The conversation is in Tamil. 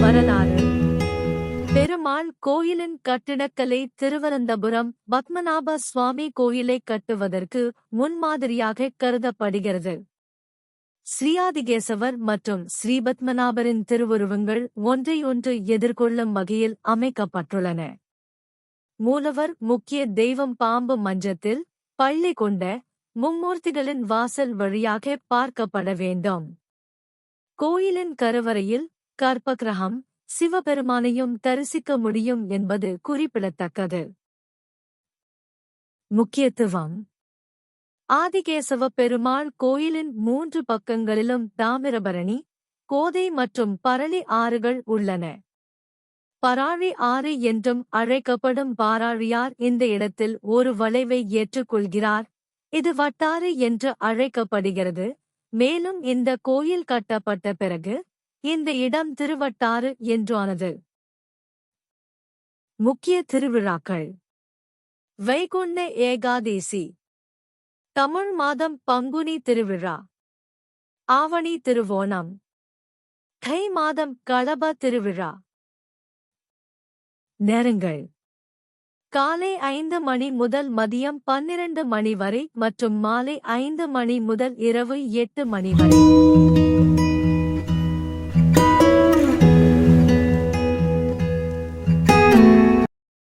வரலாறு. பெருமாள் கோயிலின் கட்டிடக்கலை திருவனந்தபுரம் பத்மநாப சுவாமி கோயிலை கட்டுவதற்கு முன்மாதிரியாக கருதப்படுகிறது. ஸ்ரீயாதிகேசவர் மற்றும் ஸ்ரீபத்மநாபரின் திருவுருவங்கள் ஒன்றையொன்று எதிர்கொள்ளும் வகையில் அமைக்கப்பட்டுள்ளன. மூலவர் முக்கிய தெய்வம் பாம்பு மஞ்சத்தில் பள்ளி கொண்ட மும்மூர்த்திகளின் வாசல் வழியாக பார்க்கப்பட வேண்டும். கோயிலின் கருவறையில் கற்பகிரகம் சிவபெருமானையும் தரிசிக்க முடியும் என்பது குறிப்பிடத்தக்கது. முக்கியத்துவம். ஆதிகேசவ பெருமாள் கோயிலின் மூன்று பக்கங்களிலும் தாமிரபரணி கோதை மற்றும் பரளி ஆறுகள் உள்ளன. பராழி ஆறு என்றும் அழைக்கப்படும் பாராழியார் இந்த இடத்தில் ஒரு வளைவை ஏற்றுக்கொள்கிறார். இது வட்டாறு என்று அழைக்கப்படுகிறது. மேலும் இந்த கோயில் கட்டப்பட்ட பிறகு இந்த இடம் திருவட்டாறு என்றானது. முக்கிய திருவிழாக்கள். வைகுண்ட ஏகாதேசி. தமிழ் மாதம் பங்குனி திருவிழா. ஆவணி திருவோணம். தை மாதம் களப திருவிழா. நேரங்கள். காலை ஐந்து மணி முதல் மதியம் பன்னிரண்டு மணி வரை மற்றும் மாலை ஐந்து மணி முதல் இரவு எட்டு மணி வரை.